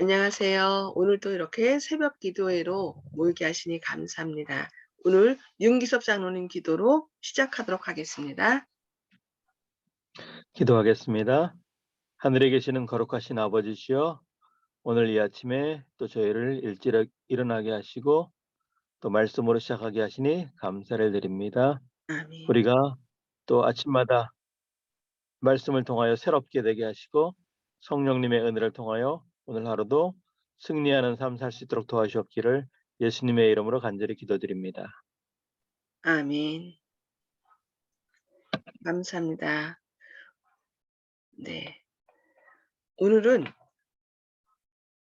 안녕하세요. 오늘도 이렇게 새벽 기도회로 모이게 하시니 감사합니다. 오늘 윤기섭 장로님 기도로 시작하도록 하겠습니다. 기도하겠습니다. 하늘에 계시는 거룩하신 아버지시여 오늘 이 아침에 또 저희를 일찍 일어나게 하시고 또 말씀으로 시작하게 하시니 감사를 드립니다. 아멘. 우리가 또 아침마다 말씀을 통하여 새롭게 되게 하시고 성령님의 은혜를 통하여 오늘 하루도 승리하는 삶 살 수 있도록 도와주옵기를 예수님의 이름으로 간절히 기도드립니다. 아멘. 감사합니다. 네. 오늘은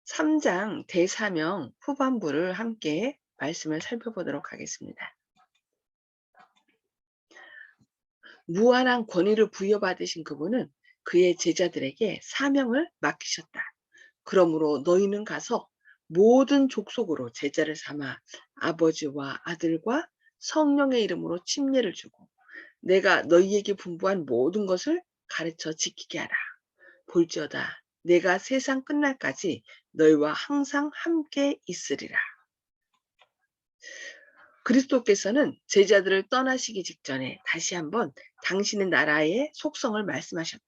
3장 대사명 후반부를 함께 말씀을 살펴보도록 하겠습니다. 무한한 권위를 부여받으신 그분은 그의 제자들에게 사명을 맡기셨다. 그러므로 너희는 가서 모든 족속으로 제자를 삼아 아버지와 아들과 성령의 이름으로 침례를 주고 내가 너희에게 분부한 모든 것을 가르쳐 지키게 하라. 볼지어다 내가 세상 끝날까지 너희와 항상 함께 있으리라. 그리스도께서는 제자들을 떠나시기 직전에 다시 한번 당신의 나라의 속성을 말씀하셨다.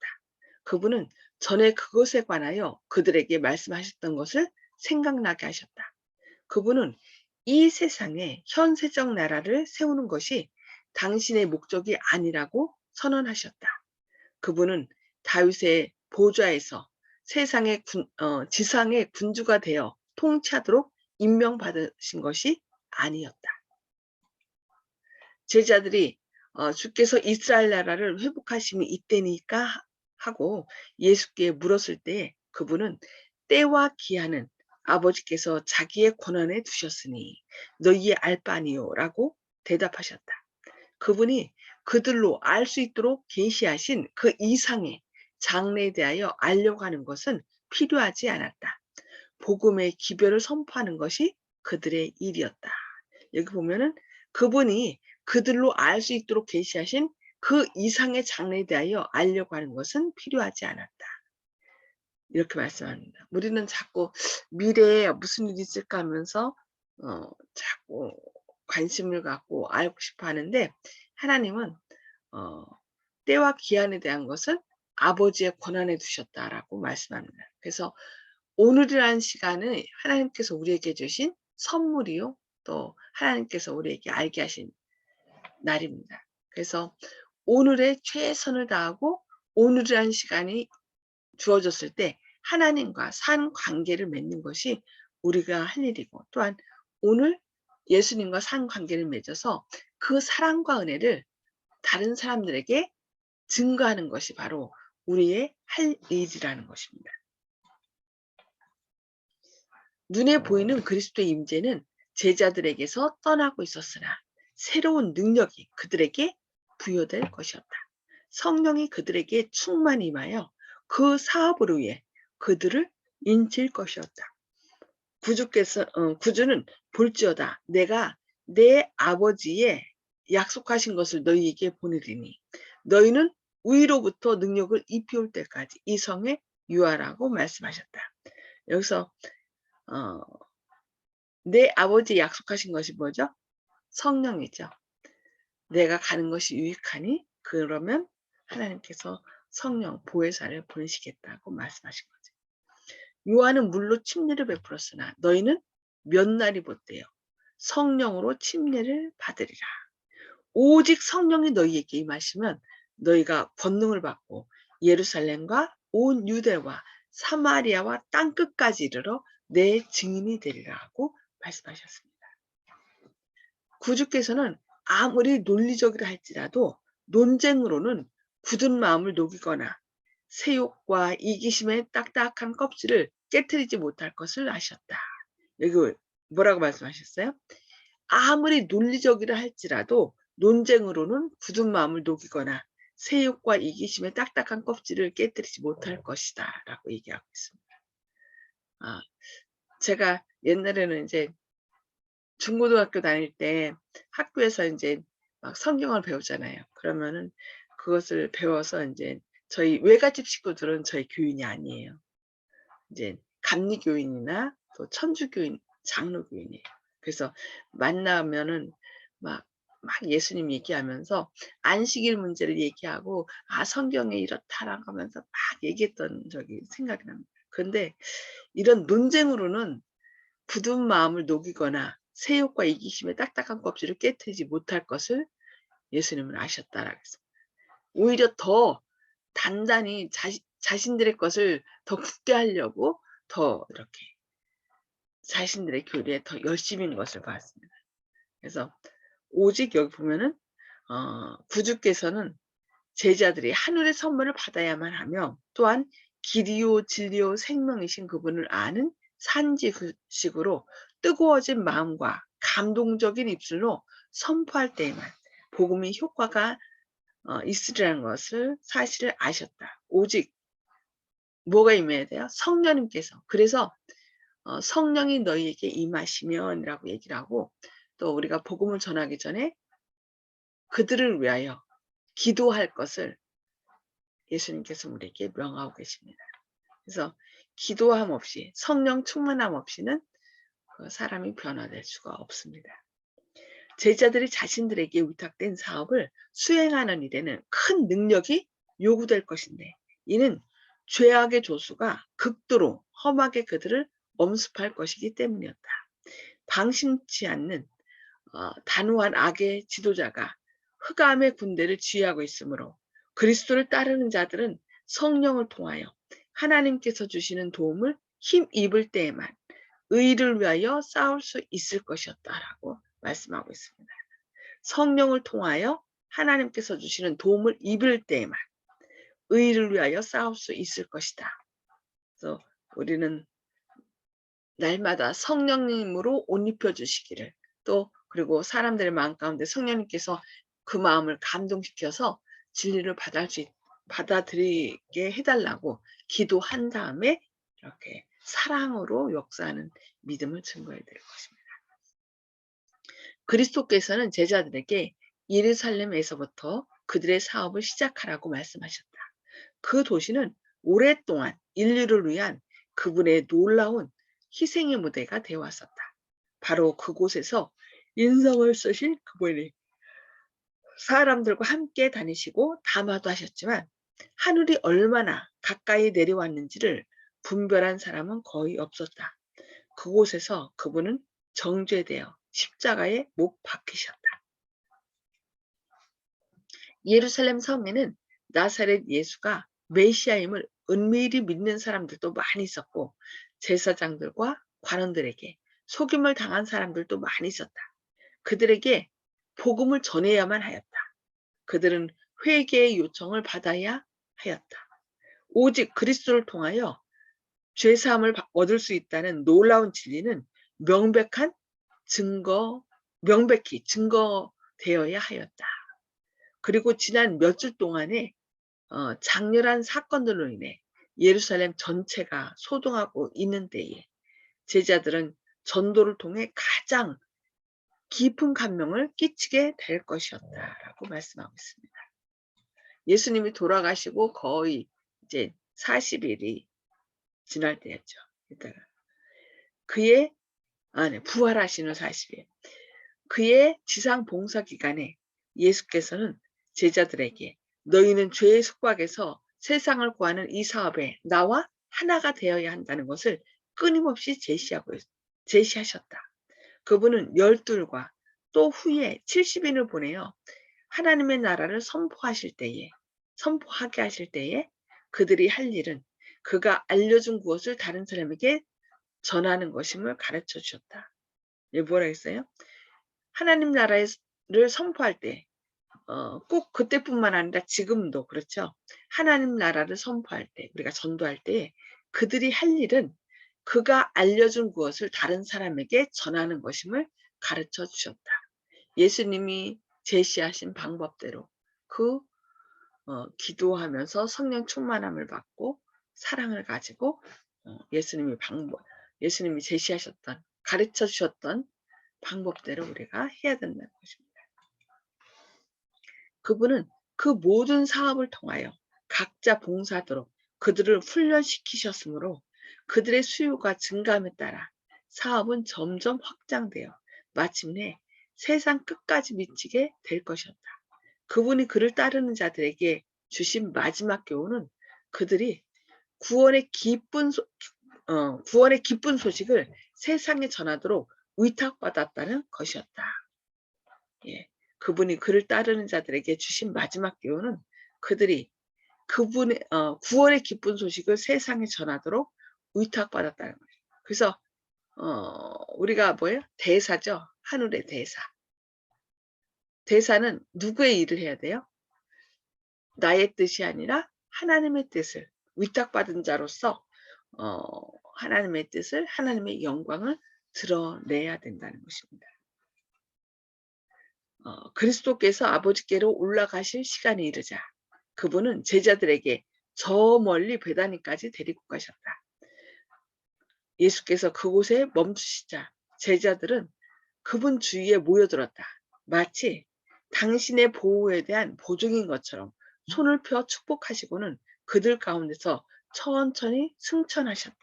그분은 전에 그것에 관하여 그들에게 말씀하셨던 것을 생각나게 하셨다. 그분은 이 세상에 현세적 나라를 세우는 것이 당신의 목적이 아니라고 선언하셨다. 그분은 다윗의 보좌에서 세상의 군, 어, 지상의 군주가 되어 통치하도록 임명받으신 것이 아니었다. 제자들이 어, 주께서 이스라엘 나라를 회복하심이 이때니까 하고 예수께 물었을 때 그분은 때와 기한은 아버지께서 자기의 권한에 두셨으니 너희의 알 바니요 라고 대답하셨다. 그분이 그들로 알 수 있도록 계시하신 그 이상의 장래에 대하여 알려고 하는 것은 필요하지 않았다. 복음의 기별을 선포하는 것이 그들의 일이었다. 여기 보면은 그분이 그들로 알 수 있도록 계시하신 그 이상의 장래에 대하여 알려고 하는 것은 필요하지 않았다. 이렇게 말씀합니다. 우리는 자꾸 미래에 무슨 일이 있을까 하면서 어, 자꾸 관심을 갖고 알고 싶어 하는데 하나님은 어, 때와 기한에 대한 것을 아버지의 권한에 두셨다라고 말씀합니다. 그래서 오늘이라는 시간은 하나님께서 우리에게 주신 선물이요. 또 하나님께서 우리에게 알게 하신 날입니다. 그래서 오늘의 최선을 다하고 오늘이라는 시간이 주어졌을 때 하나님과 산 관계를 맺는 것이 우리가 할 일이고 또한 오늘 예수님과 산 관계를 맺어서 그 사랑과 은혜를 다른 사람들에게 증거하는 것이 바로 우리의 할 일이라는 것입니다. 눈에 보이는 그리스도의 임재는 제자들에게서 떠나고 있었으나 새로운 능력이 그들에게 부여될 것이었다. 성령이 그들에게 충만히 임하여 그 사업을 위해 그들을 인칠 것이었다. 구주께서 어, 구주는 볼지어다 내가 내 아버지의 약속하신 것을 너희에게 보내리니 너희는 위로부터 능력을 입혀올 때까지 이 성에 유하라고 말씀하셨다. 여기서 어, 내 아버지 약속하신 것이 뭐죠? 성령이죠. 내가 가는 것이 유익하니 그러면 하나님께서 성령 보혜사를 보내시겠다고 말씀하신 거죠. 요한은 물로 침례를 베풀었으나 너희는 몇 날이 못돼요. 성령으로 침례를 받으리라. 오직 성령이 너희에게 임하시면 너희가 권능을 받고 예루살렘과 온 유대와 사마리아와 땅끝까지 이르러 내 증인이 되리라고 말씀하셨습니다. 구주께서는 아무리 논리적이라 할지라도 논쟁으로는 굳은 마음을 녹이거나 세욕과 이기심의 딱딱한 껍질을 깨뜨리지 못할 것을 아셨다. 여기 뭐라고 말씀하셨어요? 아무리 논리적이라 할지라도 논쟁으로는 굳은 마음을 녹이거나 세욕과 이기심의 딱딱한 껍질을 깨뜨리지 못할 것이다 라고 얘기하고 있습니다. 아, 제가 옛날에는 이제 중고등학교 다닐 때 학교에서 이제 막 성경을 배우잖아요. 그러면은 그것을 배워서 이제 저희 외갓집 식구들은 저희 교인이 아니에요. 이제 감리 교인이나 또 천주 교인, 장로 교인이에요. 그래서 만나면은 막, 막 예수님 얘기하면서 안식일 문제를 얘기하고 아 성경에 이렇다라고 하면서 막 얘기했던 적이 생각이 납니다. 그런데 이런 논쟁으로는 굳은 마음을 녹이거나 세욕과 이기심의 딱딱한 껍질을 깨트리지 못할 것을 예수님은 아셨다라고 했습니다. 오히려 더 단단히 자시, 자신들의 것을 더 굳게 하려고 더 이렇게 자신들의 교리에 더 열심인 것을 봤습니다. 그래서 오직 여기 보면은 어, 구주께서는 제자들이 하늘의 선물을 받아야만 하며 또한 길이요 진리요 생명이신 그분을 아는 산지식으로 뜨거워진 마음과 감동적인 입술로 선포할 때에만 복음이 효과가 어, 있으리라는 것을 사실을 아셨다. 오직 뭐가 임해야 돼요? 성령님께서. 그래서 어, 성령이 너희에게 임하시면 이라고 얘기를 하고 또 우리가 복음을 전하기 전에 그들을 위하여 기도할 것을 예수님께서 우리에게 명하고 계십니다. 그래서 기도함 없이 성령 충만함 없이는 그 사람이 변화될 수가 없습니다. 제자들이 자신들에게 위탁된 사업을 수행하는 일에는 큰 능력이 요구될 것인데 이는 죄악의 조수가 극도로 험하게 그들을 엄습할 것이기 때문이었다. 방심치 않는 어, 단호한 악의 지도자가 흑암의 군대를 지휘하고 있으므로 그리스도를 따르는 자들은 성령을 통하여 하나님께서 주시는 도움을 힘 입을 때에만 의를 위하여 싸울 수 있을 것이었다라고 말씀하고 있습니다. 성령을 통하여 하나님께서 주시는 도움을 입을 때에만 의를 위하여 싸울 수 있을 것이다. 그래서 우리는 날마다 성령님으로 옷 입혀 주시기를 또 그리고 사람들의 마음 가운데 성령님께서 그 마음을 감동시켜서 진리를 받아들이게 해달라고 기도한 다음에 이렇게 사랑으로 역사하는 믿음을 증거해 드릴 것입니다. 그리스도께서는 제자들에게 예루살렘에서부터 그들의 사업을 시작하라고 말씀하셨다. 그 도시는 오랫동안 인류를 위한 그분의 놀라운 희생의 무대가 되어 왔었다. 바로 그곳에서 인성을 쓰신 그분이 사람들과 함께 다니시고 담화도 하셨지만 하늘이 얼마나 가까이 내려왔는지를 분별한 사람은 거의 없었다. 그곳에서 그분은 정죄되어 십자가에 못 박히셨다. 예루살렘 성에는 나사렛 예수가 메시아임을 은밀히 믿는 사람들도 많이 있었고 제사장들과 관원들에게 속임을 당한 사람들도 많이 있었다. 그들에게 복음을 전해야만 하였다. 그들은 회개의 요청을 받아야 하였다. 오직 그리스도를 통하여 죄 사함을 얻을 수 있다는 놀라운 진리는 명백한 증거, 명백히 증거되어야 하였다. 그리고 지난 몇 주 동안에 어, 장렬한 사건들로 인해 예루살렘 전체가 소동하고 있는 때에 제자들은 전도를 통해 가장 깊은 감명을 끼치게 될 것이었다라고 말씀하고 있습니다. 예수님이 돌아가시고 거의 이제 40일이 지날 때였죠. 이따가 그의 아, 네, 부활하시는 40일. 그의 지상 봉사 기간에 예수께서는 제자들에게 너희는 죄의 숙박에서 세상을 구하는 이 사업에 나와 하나가 되어야 한다는 것을 끊임없이 제시하고 제시하셨다. 그분은 열둘과 또 후에 70인을 보내어 하나님의 나라를 선포하실 때에 선포하게 하실 때에 그들이 할 일은 그가 알려준 무엇을 다른 사람에게 전하는 것임을 가르쳐 주셨다. 예, 뭐라 했어요? 하나님 나라를 선포할 때, 어, 꼭 그때뿐만 아니라 지금도 그렇죠. 하나님 나라를 선포할 때, 우리가 전도할 때 그들이 할 일은 그가 알려준 무엇을 다른 사람에게 전하는 것임을 가르쳐 주셨다. 예수님이 제시하신 방법대로 그 어, 기도하면서 성령 충만함을 받고 사랑을 가지고 어, 예수님이 방법, 예수님이 제시하셨던 가르쳐 주셨던 방법대로 우리가 해야 된다는 것입니다. 그분은 그 모든 사업을 통하여 각자 봉사하도록 그들을 훈련시키셨으므로 그들의 수요가 증감에 따라 사업은 점점 확장되어 마침내 세상 끝까지 미치게 될 것이었다. 그분이 그를 따르는 자들에게 주신 마지막 교훈은 그들이 구원의 기쁜 소, 어, 구원의 기쁜 소식을 세상에 전하도록 위탁받았다는 것이었다. 예, 그분이 그를 따르는 자들에게 주신 마지막 교훈은 그들이 그분의 어, 구원의 기쁜 소식을 세상에 전하도록 위탁받았다는 거예요. 그래서 어, 우리가 뭐예요? 대사죠. 하늘의 대사. 대사는 누구의 일을 해야 돼요? 나의 뜻이 아니라 하나님의 뜻을 위탁받은 자로서 어, 하나님의 뜻을 하나님의 영광을 드러내야 된다는 것입니다. 어, 그리스도께서 아버지께로 올라가실 시간이 이르자 그분은 제자들에게 저 멀리 베다니까지 데리고 가셨다. 예수께서 그곳에 멈추시자 제자들은 그분 주위에 모여들었다. 마치 당신의 보호에 대한 보증인 것처럼 손을 펴 축복하시고는 그들 가운데서 천천히 승천하셨다.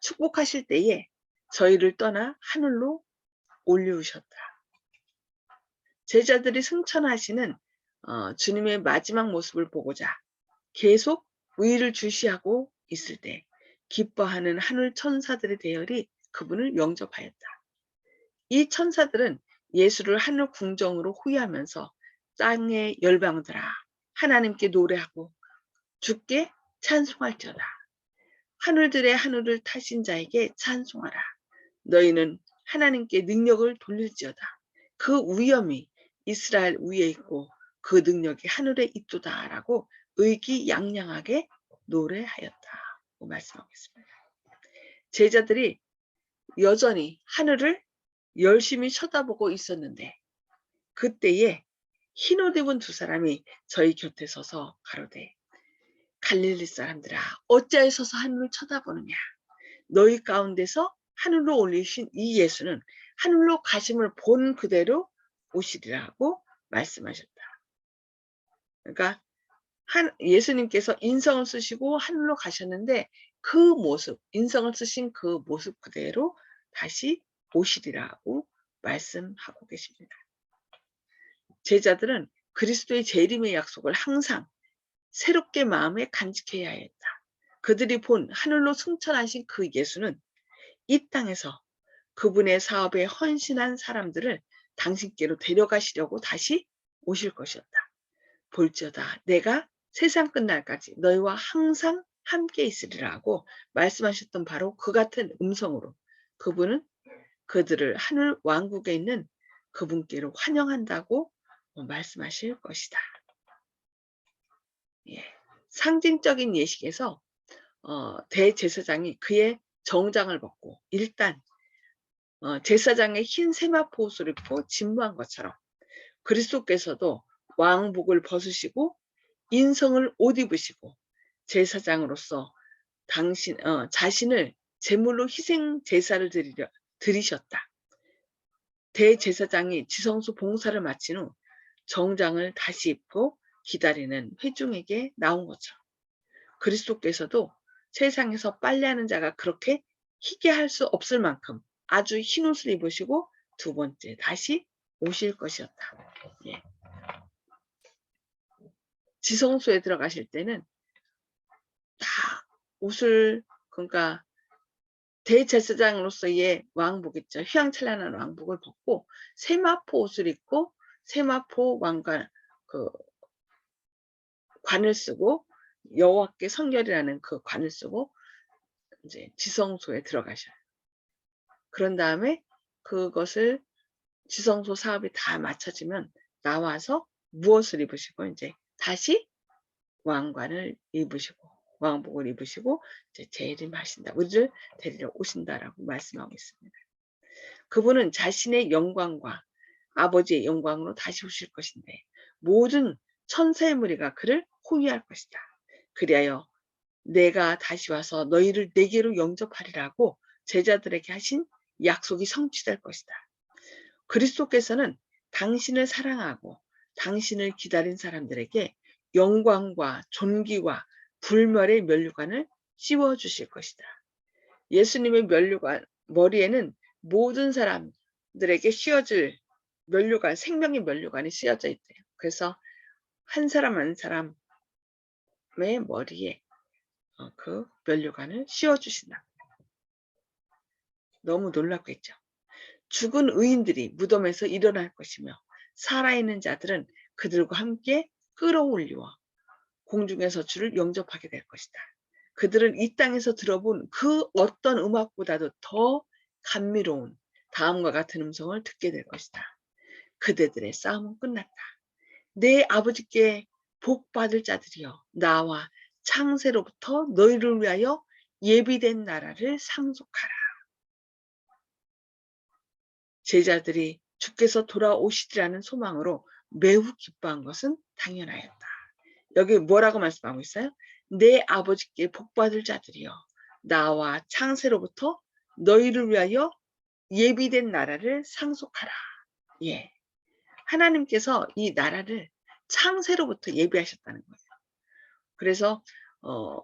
축복하실 때에 저희를 떠나 하늘로 올리우셨다. 제자들이 승천하시는 어, 주님의 마지막 모습을 보고자 계속 위를 주시하고 있을 때 기뻐하는 하늘 천사들의 대열이 그분을 영접하였다. 이 천사들은 예수를 하늘 궁정으로 호위하면서 땅의 열방들아 하나님께 노래하고 주께 찬송할지어다. 하늘들의 하늘을 타신 자에게 찬송하라. 너희는 하나님께 능력을 돌릴지어다. 그 위엄이 이스라엘 위에 있고 그 능력이 하늘에 있도다라고 의기양양하게 노래하였다고 말씀하겠습니다. 제자들이 여전히 하늘을 열심히 쳐다보고 있었는데 그때에 흰옷 입은 두 사람이 저희 곁에 서서 가로되 갈릴리 사람들아 어찌하여 서서 하늘을 쳐다보느냐 너희 가운데서 하늘로 올리신 이 예수는 하늘로 가심을 본 그대로 오시리라고 말씀하셨다. 그러니까 한, 예수님께서 인성을 쓰시고 하늘로 가셨는데 그 모습, 인성을 쓰신 그 모습 그대로 다시 오시리라고 말씀하고 계십니다. 제자들은 그리스도의 재림의 약속을 항상 새롭게 마음에 간직해야 했다. 그들이 본 하늘로 승천하신 그 예수는 이 땅에서 그분의 사업에 헌신한 사람들을 당신께로 데려가시려고 다시 오실 것이었다. 볼지어다 내가 세상 끝날까지 너희와 항상 함께 있으리라고 말씀하셨던 바로 그 같은 음성으로 그분은 그들을 하늘 왕국에 있는 그분께로 환영한다고 말씀하실 것이다. 예. 상징적인 예식에서 어, 대제사장이 그의 정장을 벗고 일단 어, 제사장의 흰 세마포 옷을 입고 진무한 것처럼 그리스도께서도 왕복을 벗으시고 인성을 옷 입으시고 제사장으로서 당신 어, 자신을 제물로 희생 제사를 드리려 드리셨다. 대제사장이 지성소 봉사를 마친 후 정장을 다시 입고 기다리는 회중에게 나온 것처럼 그리스도께서도 세상에서 빨래하는 자가 그렇게 희게 할 수 없을 만큼 아주 흰 옷을 입으시고 두 번째 다시 오실 것이었다. 예. 지성소에 들어가실 때는 다 옷을 그러니까 대제사장으로서의 왕복 있죠. 휘황찬란한 왕복을 벗고 세마포 옷을 입고 세마포 왕관 그 관을 쓰고 여호와께 성결이라는 그 관을 쓰고 이제 지성소에 들어가셔요. 그런 다음에 그것을 지성소 사업이 다 마쳐지면 나와서 무엇을 입으시고 이제 다시 왕관을 입으시고 왕복을 입으시고 이제 재림 하신다. 우리를 데리러 오신다라고 말씀하고 있습니다. 그분은 자신의 영광과 아버지의 영광으로 다시 오실 것인데 모든 천사의 무리가 그를 호위할 것이다. 그리하여 내가 다시 와서 너희를 내게로 영접하리라고 제자들에게 하신 약속이 성취될 것이다. 그리스도께서는 당신을 사랑하고 당신을 기다린 사람들에게 영광과 존귀와 불멸의 면류관을 씌워 주실 것이다. 예수님의 면류관 머리에는 모든 사람들에게 씌워질 면류관 생명의 면류관이 씌워져 있대요. 그래서 한 사람 한 사람 의 머리에 어, 그 면류관을 씌워 주신다. 너무 놀랍겠죠. 죽은 의인들이 무덤에서 일어날 것이며 살아있는 자들은 그들과 함께 끌어올리워 공중에서 주를 영접하게 될 것이다. 그들은 이 땅에서 들어본 그 어떤 음악보다도 더 감미로운 다음과 같은 음성을 듣게 될 것이다. 그대들의 싸움은 끝났다. 내 아버지께 복 받을 자들이여 나와 창세로부터 너희를 위하여 예비된 나라를 상속하라. 제자들이 주께서 돌아오시리라는 소망으로 매우 기뻐한 것은 당연하였다. 여기 뭐라고 말씀하고 있어요? 내 아버지께 복 받을 자들이여 나와 창세로부터 너희를 위하여 예비된 나라를 상속하라. 예. 하나님께서 이 나라를 창세로부터 예비하셨다는 거예요. 그래서 어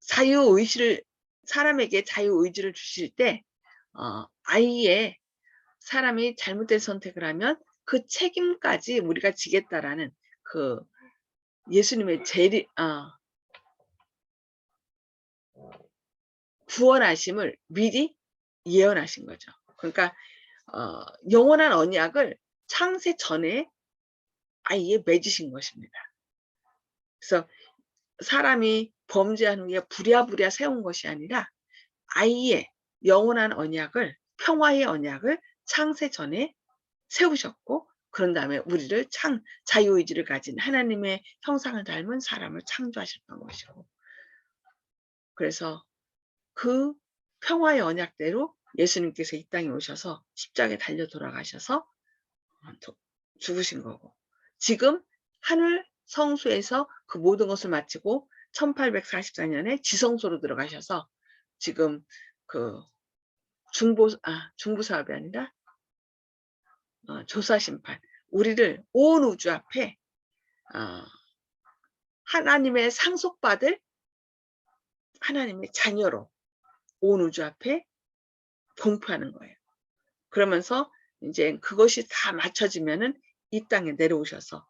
자유 의지를 사람에게 자유 의지를 주실 때 어, 아이의 사람이 잘못된 선택을 하면 그 책임까지 우리가 지겠다라는 그 예수님의 재리 아 구원하심을 미리 예언하신 거죠. 그러니까 어, 영원한 언약을 창세 전에 아이에 맺으신 것입니다. 그래서 사람이 범죄한 후에 부랴부랴 세운 것이 아니라 아이의 영원한 언약을 평화의 언약을 창세 전에 세우셨고 그런 다음에 우리를 창 자유의지를 가진 하나님의 형상을 닮은 사람을 창조하셨던 것이고 그래서 그 평화의 언약대로 예수님께서 이 땅에 오셔서 십자가에 달려 돌아가셔서 죽으신 거고 지금 하늘 성수에서 그 모든 것을 마치고 1844년에 지성소로 들어가셔서 지금 그 중보 아 중부 사업이 아니라 어, 조사 심판 우리를 온 우주 앞에 어, 하나님의 상속받을 하나님의 자녀로 온 우주 앞에 공포하는 거예요. 그러면서 이제 그것이 다 맞춰지면은 이 땅에 내려오셔서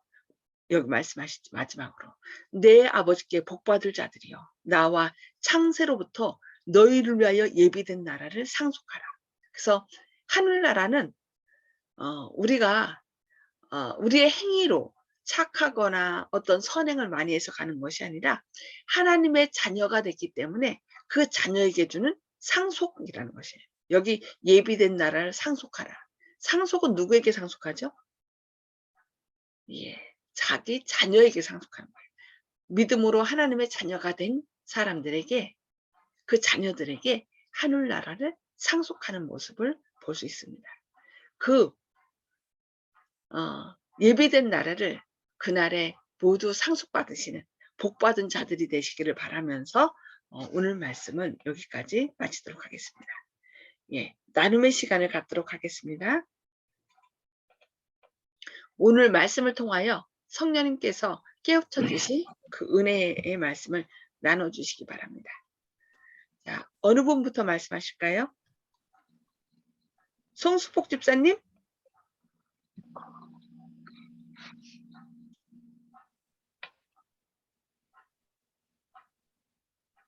여기 말씀하시죠 마지막으로 내 아버지께 복받을 자들이여 나와 창세로부터 너희를 위하여 예비된 나라를 상속하라. 그래서 하늘나라는 어, 우리가 어, 우리의 행위로 착하거나 어떤 선행을 많이 해서 가는 것이 아니라 하나님의 자녀가 됐기 때문에 그 자녀에게 주는 상속이라는 것이에요. 여기 예비된 나라를 상속하라. 상속은 누구에게 상속하죠? 예, 자기 자녀에게 상속하는 거예요. 믿음으로 하나님의 자녀가 된 사람들에게 그 자녀들에게 하늘나라를 상속하는 모습을 볼 수 있습니다. 그 어, 예비된 나라를 그날에 모두 상속받으시는 복받은 자들이 되시기를 바라면서 어, 오늘 말씀은 여기까지 마치도록 하겠습니다. 예, 나눔의 시간을 갖도록 하겠습니다. 오늘 말씀을 통하여 성령님께서 깨우쳐 주신 그 은혜의 말씀을 나눠 주시기 바랍니다. 자, 어느 분부터 말씀하실까요? 송수폭 집사님?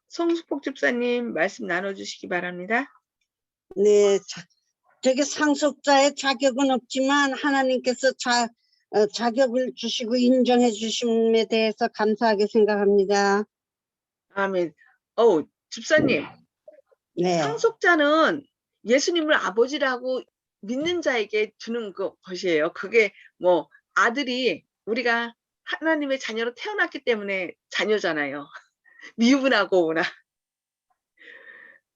송수폭 집사님 말씀 나눠주시기 바랍니다. 네, 자, 저게 상속자의 자격은 없지만 하나님께서 자, 어, 자격을 주시고 인정해 주심에 대해서 감사하게 생각합니다. 아멘. 어 집사님, 네, 상속자는 예수님을 아버지라고 믿는 자에게 주는 그 것이에요. 그게 뭐 아들이 우리가 하나님의 자녀로 태어났기 때문에 자녀잖아요. 미분하고나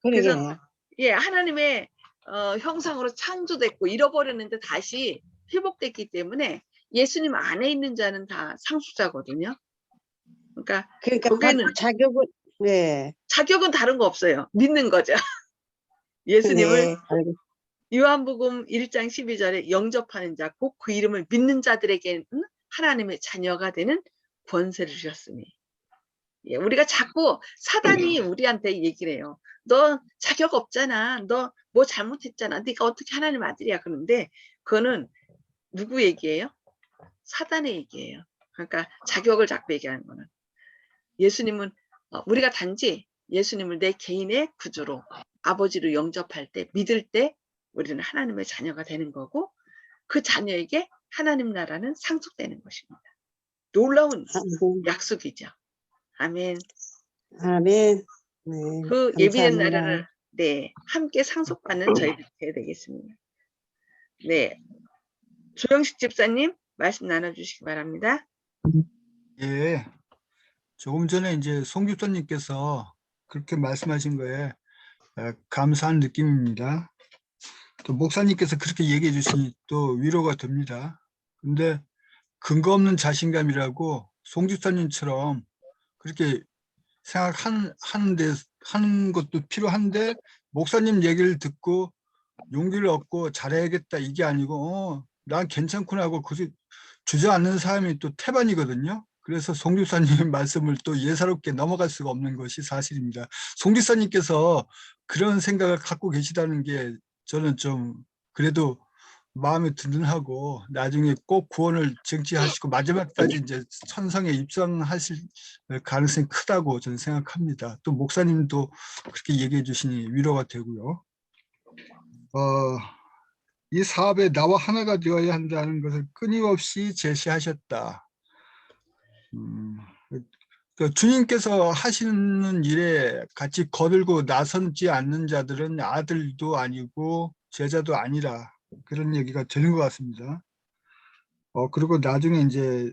그래서 그러게요. 예 하나님의 어, 형상으로 창조됐고 잃어버렸는데 다시 회복됐기 때문에 예수님 안에 있는 자는 다 상속자거든요. 그러니까 그러니까 거기는- 자- 자격은 네, 자격은 다른 거 없어요. 믿는 거죠. 예수님을 네, 요한복음 1장 12절에 영접하는 자, 곧 그 이름을 믿는 자들에게는 하나님의 자녀가 되는 권세를 주셨으니. 예, 우리가 자꾸 사단이 우리한테 얘기를 해요. 너 자격 없잖아. 너 뭐 잘못했잖아. 네가 어떻게 하나님 아들이야. 그런데 그거는 누구 얘기예요? 사단의 얘기예요. 그러니까 자격을 자꾸 얘기하는 거는 예수님은 어, 우리가 단지 예수님을 내 개인의 구주로 아버지로 영접할 때 믿을 때 우리는 하나님의 자녀가 되는 거고 그 자녀에게 하나님 나라는 상속되는 것입니다. 놀라운 아멘. 약속이죠. 아멘. 아멘. 네, 그 예비된. 나라를 네 함께 상속받는 저희들이 되어야 되겠습니다. 네, 조영식 집사님 말씀 나눠주시기 바랍니다. 예. 조금 전에 이제 송 교사님께서 그렇게 말씀하신 거에 어, 감사한 느낌입니다. 또 목사님께서 그렇게 얘기해 주시니 또 위로가 됩니다. 근데 근거 없는 자신감이라고 송 집사님처럼 그렇게 생각하는 하는데 하는 것도 필요한데 목사님 얘기를 듣고 용기를 얻고 잘해야겠다 이게 아니고 어, 난 괜찮구나 하고 그 주저앉는 사람이 또 태반이거든요. 그래서 송 교사님 말씀을 또 예사롭게 넘어갈 수가 없는 것이 사실입니다. 송 교사님께서 그런 생각을 갖고 계시다는 게 저는 좀 그래도 마음이 든든하고 나중에 꼭 구원을 쟁취하시고 마지막까지 이제 천성에 입성하실 가능성이 크다고 저는 생각합니다. 또 목사님도 그렇게 얘기해 주시니 위로가 되고요. 어, 이 사업에 나와 하나가 되어야 한다는 것을 끊임없이 제시하셨다. 음, 그 주님께서 하시는 일에 같이 거들고 나선지 않는 자들은 아들도 아니고 제자도 아니라 그런 얘기가 되는 것 같습니다. 어, 그리고 나중에 이제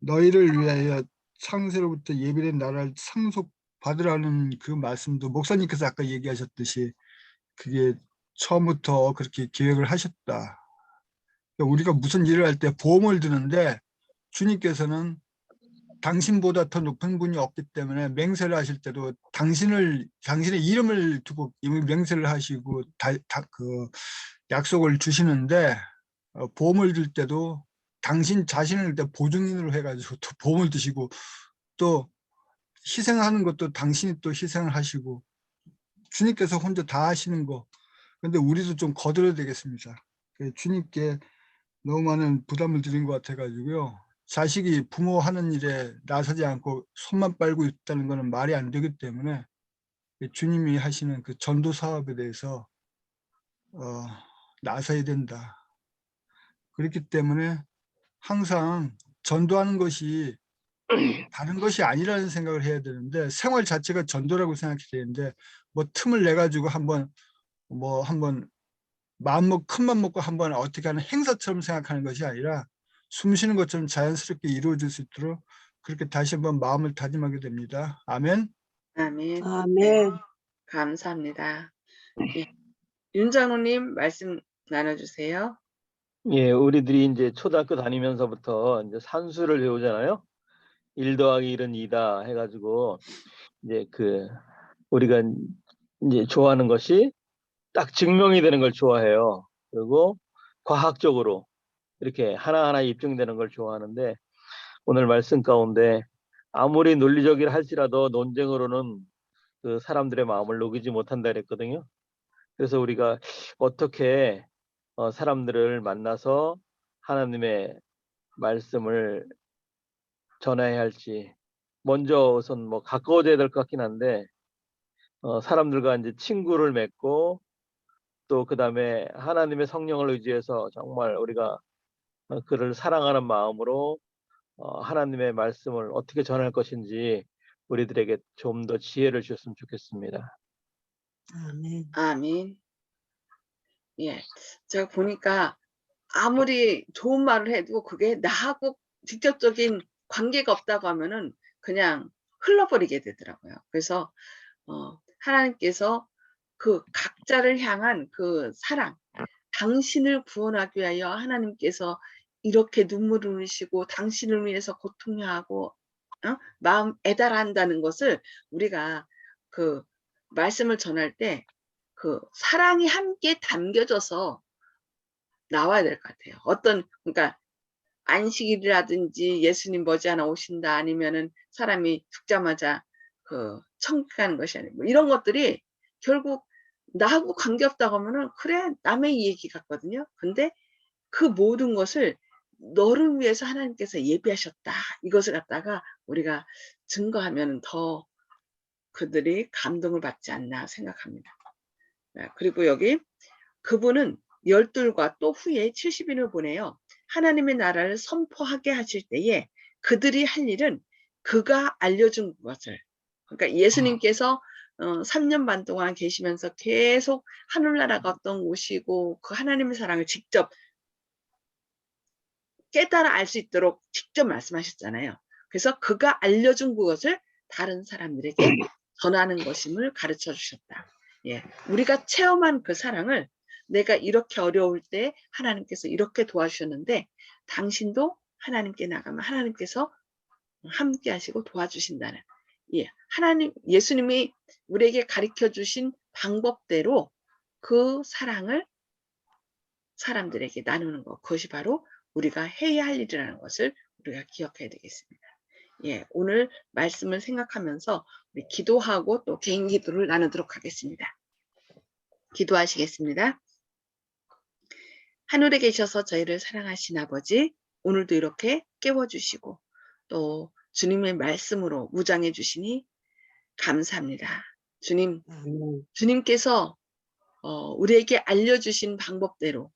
너희를 위하여 창세로부터 예비된 나라를 상속받으라는 그 말씀도 목사님께서 아까 얘기하셨듯이 그게 처음부터 그렇게 계획을 하셨다. 그러니까 우리가 무슨 일을 할 때 보험을 드는데 주님께서는 당신보다 더 높은 분이 없기 때문에 맹세를 하실 때도 당신을 당신의 이름을 두고 맹세를 하시고 다, 다- 그 약속을 주시는데 어, 보험을 들 때도 당신 자신을 때 보증인으로 해가지고 또 보험을 드시고 또 희생하는 것도 당신이 또 희생을 하시고 주님께서 혼자 다 하시는 거 근데 우리도 좀 거들어야 되겠습니다. 그 주님께 너무 많은 부담을 드린 것 같아가지고요. 자식이 부모 하는 일에 나서지 않고 손만 빨고 있다는 것은 말이 안 되기 때문에 그 주님이 하시는 그 전도 사업에 대해서 어, 나서야 된다. 그렇기 때문에 항상 전도하는 것이 다른 것이 아니라는 생각을 해야 되는데 생활 자체가 전도라고 생각해야 되는데 뭐 틈을 내 가지고 한번 뭐 한번 마음 먹 큰맘 먹고 한번 어떻게 하는 행사처럼 생각하는 것이 아니라 숨 쉬는 것처럼 자연스럽게 이루어질 수 있도록 그렇게 다시 한번 마음을 다짐하게 됩니다. 아멘. 아멘. 아멘. 감사합니다. 예. 윤장호님 말씀 나눠주세요. 예, 우리들이 이제 초등학교 다니면서부터 이제 산수를 배우잖아요. 1 더하기 1은 2다 해가지고 이제 그 우리가 이제 좋아하는 것이 딱 증명이 되는 걸 좋아해요. 그리고 과학적으로 이렇게 하나하나 입증되는 걸 좋아하는데 오늘 말씀 가운데 아무리 논리적이라 할지라도 논쟁으로는 그 사람들의 마음을 녹이지 못한다 그랬거든요. 그래서 우리가 어떻게 어, 사람들을 만나서 하나님의 말씀을 전해야 할지 먼저 우선 뭐 가까워져야 될 것 같긴 한데 어, 사람들과 이제 친구를 맺고 또 그다음에 하나님의 성령을 의지해서 정말 우리가 어, 그를 사랑하는 마음으로 어, 하나님의 말씀을 어떻게 전할 것인지 우리들에게 좀 더 지혜를 주셨으면 좋겠습니다. 아멘. 아멘. 예, 제가 보니까 아무리 좋은 말을 해도 그게 나하고 직접적인 관계가 없다고 하면은 그냥 흘러버리게 되더라고요. 그래서 어, 하나님께서 그 각자를 향한 그 사랑, 당신을 구원하기 위하여 하나님께서 이렇게 눈물을 흘리시고 당신을 위해서 고통하고 어? 마음 애달한다는 것을 우리가 그 말씀을 전할 때 그 사랑이 함께 담겨져서 나와야 될 것 같아요. 어떤 그러니까 안식일이라든지 예수님 머지않아 오신다 아니면은 사람이 죽자마자 그 천국 가는 것이 아니고 뭐 이런 것들이 결국 나하고 관계없다고 하면은 그래 남의 얘기 같거든요. 근데 그 모든 것을 너를 위해서 하나님께서 예비하셨다. 이것을 갖다가 우리가 증거하면 더 그들이 감동을 받지 않나 생각합니다. 네, 그리고 여기 그분은 열둘과 또 후에 70인을 보내요. 하나님의 나라를 선포하게 하실 때에 그들이 할 일은 그가 알려준 것을 그러니까 예수님께서 어, 3년 반 동안 계시면서 계속 하늘나라가 어떤 곳이고 그 하나님의 사랑을 직접 깨달아 알 수 있도록 직접 말씀하셨잖아요. 그래서 그가 알려준 그것을 다른 사람들에게 전하는 것임을 가르쳐 주셨다. 예, 우리가 체험한 그 사랑을 내가 이렇게 어려울 때 하나님께서 이렇게 도와주셨는데 당신도 하나님께 나가면 하나님께서 함께 하시고 도와주신다는 예, 하나님 예수님이 우리에게 가르쳐 주신 방법대로 그 사랑을 사람들에게 나누는 것 그것이 바로 우리가 해야 할 일이라는 것을 우리가 기억해야 되겠습니다. 예, 오늘 말씀을 생각하면서 우리 기도하고 또 개인 기도를 나누도록 하겠습니다. 기도하시겠습니다. 하늘에 계셔서 저희를 사랑하신 아버지, 오늘도 이렇게 깨워주시고 또 주님의 말씀으로 무장해 주시니 감사합니다. 주님. 주님께서 어, 우리에게 알려주신 방법대로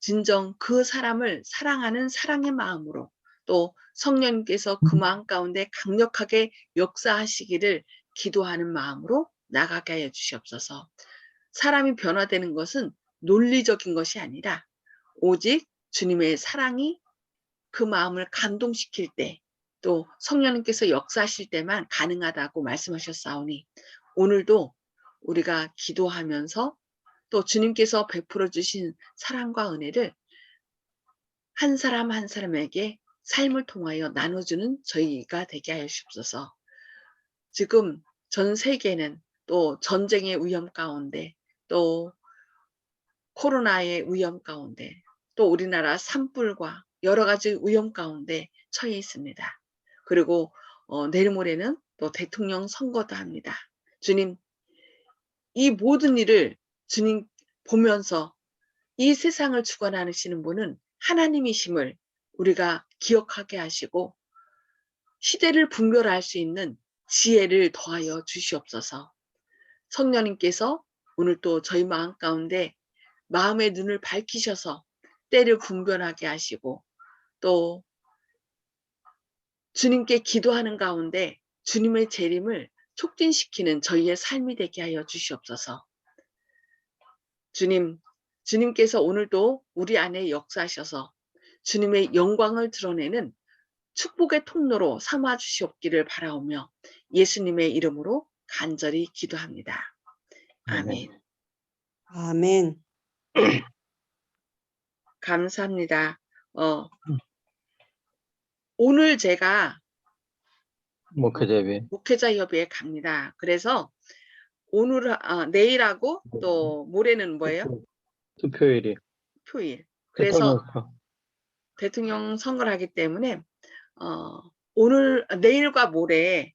진정 그 사람을 사랑하는 사랑의 마음으로 또 성령님께서 그 마음 가운데 강력하게 역사하시기를 기도하는 마음으로 나가게 하여 주시옵소서. 사람이 변화되는 것은 논리적인 것이 아니라 오직 주님의 사랑이 그 마음을 감동시킬 때 또 성령님께서 역사하실 때만 가능하다고 말씀하셨사오니 오늘도 우리가 기도하면서 또 주님께서 베풀어 주신 사랑과 은혜를 한 사람 한 사람에게 삶을 통하여 나눠주는 저희가 되게 하여 주옵소서. 지금 전 세계는 또 전쟁의 위험 가운데 또 코로나의 위험 가운데 또 우리나라 산불과 여러 가지 위험 가운데 처해 있습니다. 그리고 어, 내일 모레는 또 대통령 선거도 합니다. 주님, 이 모든 일을 주님 보면서 이 세상을 주관하시는 분은 하나님이심을 우리가 기억하게 하시고 시대를 분별할 수 있는 지혜를 더하여 주시옵소서. 성령님께서 오늘 또 저희 마음 가운데 마음의 눈을 밝히셔서 때를 분별하게 하시고 또 주님께 기도하는 가운데 주님의 재림을 촉진시키는 저희의 삶이 되게 하여 주시옵소서. 주님, 주님께서 오늘도 우리 안에 역사하셔서 주님의 영광을 드러내는 축복의 통로로 삼아 주시옵기를 바라오며 예수님의 이름으로 간절히 기도합니다. 아멘. 아멘. 감사합니다. 어, 오늘 제가 목회자 예배. 목회자 협의회 갑니다. 그래서 오늘 아, 내일하고 또 모레는 뭐예요? 투표일이. 표일. 그래서 대통령 대통령 선거를 하기 때문에 어, 오늘 내일과 모레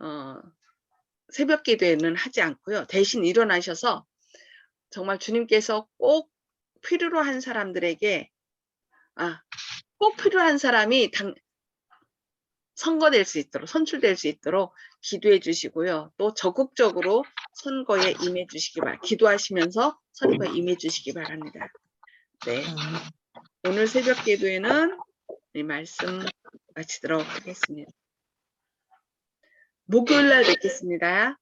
어, 새벽 기도회는 하지 않고요. 대신 일어나셔서 정말 주님께서 꼭 필요로 한 사람들에게 아, 꼭 필요한 사람이 당, 선거될 수 있도록 선출될 수 있도록 기도해 주시고요. 또 적극적으로 선거에 임해 주시기 바 기도하시면서 선거에 임해 주시기 바랍니다. 네. 오늘 새벽 기도에는 이 말씀 마치도록 하겠습니다. 목요일 날 뵙겠습니다.